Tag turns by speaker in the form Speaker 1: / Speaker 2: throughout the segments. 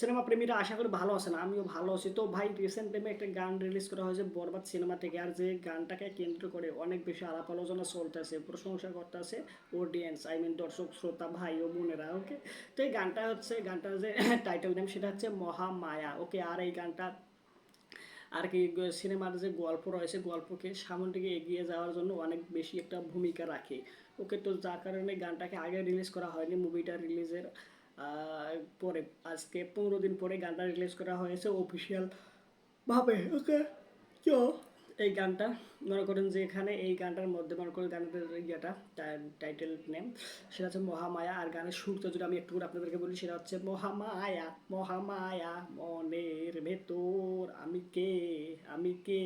Speaker 1: Cinema প্রেমীরা আশা করি ভালো আছেন আমিও ভালো আছি। তো ভাই রিসেন্ট টাইমে একটা গান রিলিজ করা হয়েছে বরবাদ সিনেমা থেকে, আর যে গানটাকে কেন্দ্র করে অনেক বেশি আলাপ আলোচনা চলতেছে, প্রশংসা করতেছে অডিয়েন্স আই মিন দর্শক, শ্রোতা, ভাই ও বোনেরা ওকে তো এই গানটা হচ্ছে, গানটার যে টাইটেল নেম সেটা হচ্ছে মহামায়া ওকে আর এই গানটা আর কি সিনেমার যে গল্প রয়েছে, গল্পকে সামনের দিকে এগিয়ে যাওয়ার জন্য অনেক বেশি একটা ভূমিকা রাখে। ওকে তো যার কারণে গানটাকে আগে রিলিজ করা হয়নি মুভিটা রিলিজের পরে, আজকে পনেরো দিন পরে গানটা রিলিজ করা হয়েছে অফিসিয়াল ভাবে, ওকে? তো এই গানটা, মনে করেন যে এখানে এই গানটার মধ্যে, মনে করেন গানের ইয়েটা টাইটেল নেম সেটা হচ্ছে মহামায়া, আর গানের সুরটা যদি আমি একটু করে আপনাদেরকে বলি, সেটা হচ্ছে মহামায়া মহামায়া মনের ভেতর, আমি কে? আমি কে?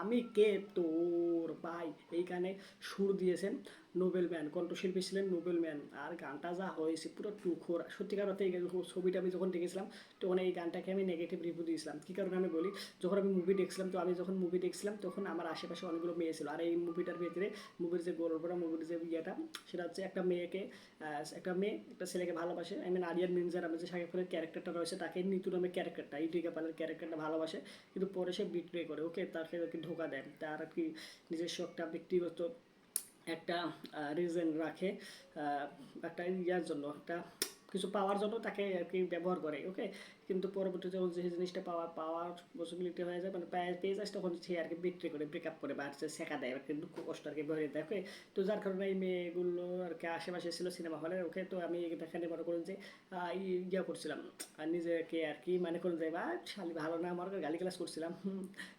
Speaker 1: আমি কে তোর ভাই? এই গানে সুর দিয়েছেন নোবেল ম্যান, কণ্ঠশিল্পী ছিলেন নোবেল ম্যান। আর গানটা যা হয়েছে পুরো টুখোর সত্যিকার অর্থে এই ছবিটা আমি যখন দেখেছিলাম, তখন এই গানটাকে আমি নেগেটিভ রিভিউ দিয়েছিলাম। কী কারণে আমি বলি, যখন আমি মুভি দেখছিলাম, তো আমি যখন মুভি দেখছিলাম, তখন আমার আশেপাশে অনেকগুলো মেয়ে ছিল। আর এই মুভিটার ভিতরে মুভির যে গল্পটা মুভির যে ইয়েটা, সেটা হচ্ছে একটা মেয়েকে একটা মেয়ে, একটা ছেলেকে ভালোবাসে। আই মিন আরিয়ান মির্জার আমি যে শাকিব খানের ক্যারেক্টারটা রয়েছে, তাকে নিতু নামের ক্যারেক্টারটা ইটিকা পালের ক্যারেক্টারটা ভালোবাসে। কিন্তু পরে সে বিট্রে করে ওকে তাকে ধোকা দেয়। তার আর কি নিজস্ব একটা ব্যক্তিগত একটা রিজন রাখে একটা ইয়ার জন্য, একটা কিছু পাওয়ার জন্য তাকে আর কি ব্যবহার করে ওকে কিন্তু পরবর্তী যখন যে জিনিসটা পাওয়া, পাওয়ার পসিবিলিটি হয়ে যায় মানে পেয়ে যায় তখন সে আর কি বিক্রি করে ব্রেকআপ করে বা শেখা দেয় আর কি দুঃখ কষ্ট আর কি দেয়। ওকে তো যার কারণে এই মেয়েগুলো আর কি আশেপাশে ছিল সিনেমা হলে ওকে তো আমি এখানে মনে করেন যে ইয়া করছিলাম আর নিজেকে আর কি মানে করেন যে, বা, শালি ভালো না, আমার গালি ক্লাস করছিলাম।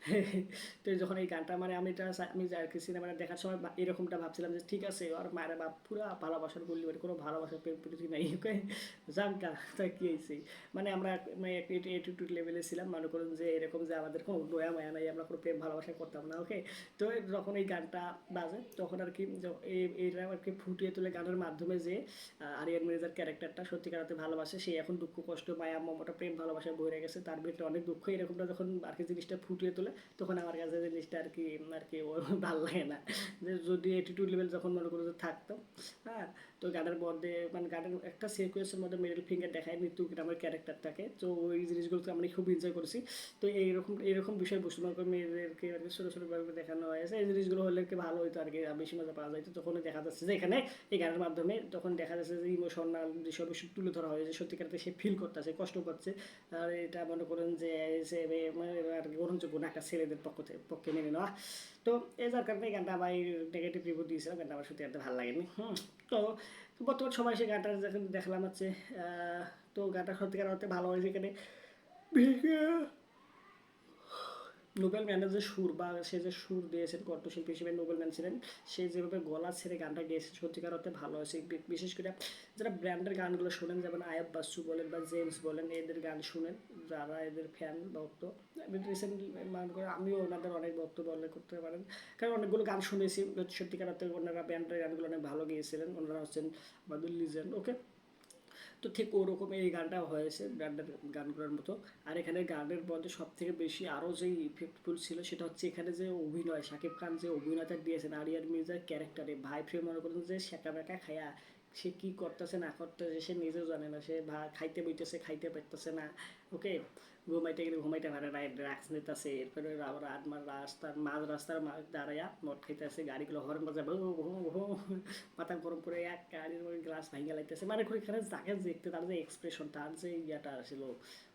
Speaker 1: তো যখন এই গানটা মানে আমি আমি আর কি সিনেমাটা দেখার সময় এরকমটা ভাবছিলাম যে, ঠিক আছে আর মায়ের বাপ পুরো ভালোবাসার বললি মানে কোনো ভালোবাসার প্রীতি নাই। ওকে জানকা তাই কি হয়েছে মানে আমরা মানে এটিটিউড লেভেলে ছিলাম। মনে করুন যে এরকম যে আমাদের কোনো দয়া, মায়া নাই, আমরা কোনো প্রেম, ভালোবাসা করতাম না ওকে তো যখন এই গানটা বাজে, তখন আর কি এইটা আর কি ফুটিয়ে তোলে গানের মাধ্যমে যে আরিয়ান মির্জার ক্যারেক্টারটা সত্যিকার অর্থে ভালোবাসে। সে এখন দুঃখ, কষ্ট, মায়া, মমতা, প্রেম, ভালোবাসা ভরে গেছে। তার ভিতরে অনেক দুঃখ, এরকমটা যখন আর কি জিনিসটা ফুটিয়ে তোলে, তখন আমার কাছে জিনিসটা আর কি আর কি ভালো লাগে না। যে যদি এটিটিউড লেভেল যখন মনে করো যে থাকতো হ্যাঁ তো গানের মধ্যে মানে গানের একটা সিকুয়েন্সের মধ্যে মিডল ফিঙ্গার দেখায় মৃত্যু গ্রামের ক্যারেক্টারটাকে তো ওই জিনিসগুলোকে আমরা খুব এনজয় করেছি। তো এইরকম এইরকম বিষয়বস্তু, মনে মেয়েদেরকে আর কি ছোটো ছোটোভাবে দেখানো হয়েছে, এই জিনিসগুলো হলে কি ভালো হতো আর কি? বেশি মজা পাওয়া যাইতো তখন দেখা যাচ্ছে যে এখানে এই গানের মাধ্যমে তখন দেখা যাচ্ছে যে ইমোশনাল যেসব তুলে ধরা হয়েছে সত্যিকার সে ফিল করতেছে, কষ্ট পাচ্ছে। আর এটা মনে করেন যে আর কি গ্রহণযোগ্য না একটা ছেলেদের পক্ষ থেকে, পক্ষে মেনে নেওয়া। তো এই যার কারণে এই গানটা আমি নেগেটিভ রিভিউ দিয়েছিলাম, গানটা আমার সত্যি একটা ভালো লাগেনি। হুম, তো বর্তমান সময় সে গানটা দেখলাম হচ্ছে তো গানটা সত্যিকার অর্থে ভালো হয়েছে এখানে। নোবেল ম্যানের যে সুর বা সে যে সুর দিয়েছেন কণ্ঠশিল্পী হিসেবে নোবেল ম্যান ছিলেন, সে যেভাবে গলা ছেড়ে গানটা গেয়েছে সত্যিকার অর্থে ভালো হয়েছে। বিশেষ করে যারা ব্র্যান্ডের গানগুলো শোনেন, যেমন আয়ব বাসু বলেন বা জেমস বলেন, এদের গান শুনেন, যারা এদের ফ্যান ভক্ত। রিসেন্টলি মনে করে আমিও ওনাদের অনেক বক্তব্য উল্লেখ করতে পারেন। কারণ অনেকগুলো গান শুনেছি সত্যিকার অর্থে ওনারা ব্র্যান্ডের গানগুলো অনেক ভালো গিয়েছিলেন। ওনারা হচ্ছেন আমাদের লিজেন্ড ওকে তো ঠিক ওরকম এই গানটা হয়েছে, গানটার গান করার মতো। আর এখানে গানের মধ্যে সব থেকে বেশি আরও যে ইফেক্টফুল ছিল সেটা হচ্ছে এখানে যে অভিনয়, শাকিব খান যে অভিনয়টা দিয়েছেন আরিয়ার মির্জার ক্যারেক্টারে ভাই ফ্রেম মনে করেন যে শেখা বেঁকা খায়া সে কী করতেছে না করতেছে সে নিজেও জানে না, সে ভা খাইতে বইতেছে, খাইতে পারতেছে না। ওকে ঘুমাইতে গেলে ঘুমাইতে পারে না ড্রাগস নিতেছে এরপরে আবার আটমার রাস্তার মাঝ রাস্তার দাঁড়াইয়া মদ খাইতেছে গাড়িগুলো হরেন বাজে ভো ভো ভো মাথা গরম করে এক গাড়ির গ্লাস ভাঙে লাইতেছে মানে করে এখানে যাকে দেখতে তার যে এক্সপ্রেশন তার যে ইয়েটা ছিল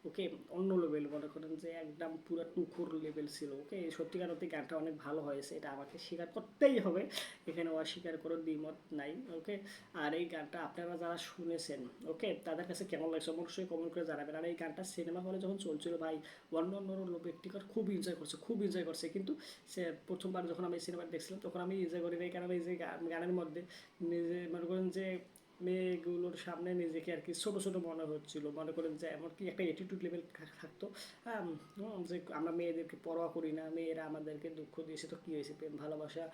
Speaker 1: ওকে অন্য লেভেল মনে করেন যে একদম পুরো টুকুর লেভেল ছিল ওকে সত্যিকার অর্থে গানটা অনেক ভালো হয়েছে এটা আমাকে স্বীকার করতেই হবে এখানে অস্বীকার করে দ্বিমত নাই ওকে আর এই গানটা আপনারা যারা শুনেছেন ওকে তাদের কাছে কেমন লাগছে অবশ্যই কমেন্ট করে জানাবেন আর এই গানটা সিনেমা হলে যখন চলছিল ভাই অন্য অন্য ব্যক্তিগত খুব এনজয় করছে, খুব এনজয় করছে। কিন্তু সে প্রথমবার যখন আমি সিনেমা দেখছিলাম, তখন আমি এনজয় করি নাই কারণ এই যে গান- গানের মধ্যে নিজে মনে করেন যে মেয়েগুলোর সামনে নিজেকে আর কি ছোটো ছোটো মনে হচ্ছিল। মনে করেন যে এমনকি একটা অ্যাটিটিউড লেভেল থাকতো যে আমরা মেয়েদেরকে পরোয়া করি না, মেয়েরা আমাদেরকে দুঃখ দিয়েছে তো কী হয়েছে? প্রেম, ভালোবাসা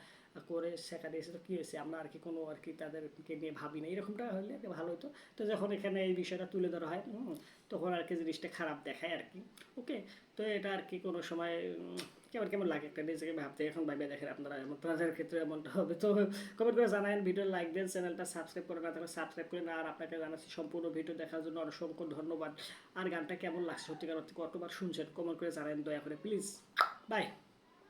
Speaker 1: করে শেখা দিয়েছে তো কী হয়েছে? আমরা আর কি কোনো আর কি তাদেরকে নিয়ে ভাবি না। এরকমটা হলে কি ভালো হতো। তো যখন এখানে এই বিষয়টা তুলে ধরা হয় তখন আর কি জিনিসটা খারাপ দেখায় আর কি। ওকে তো এটা আর কি কোনো সময় কেমন কেমন লাগে? একটা নিজেকে ভাবতে, এখন ভাবে দেখেন আপনারা, এমন আপনাদের ক্ষেত্রে এমনটা হবে। তো কমেন্ট করে জানাবেন ভিডিও লাইক দেন চ্যানেলটা সাবস্ক্রাইব করে না থাকলে সাবস্ক্রাইব করে না, আর আপনাকে জানাচ্ছি সম্পূর্ণ ভিডিও দেখার জন্য অসংখ্য ধন্যবাদ। আর গানটা কেমন লাগছে, সত্যিকার অর্থে কতবার শুনছেন কমেন্ট করে জানাবেন দয়া করে প্লিজ বাই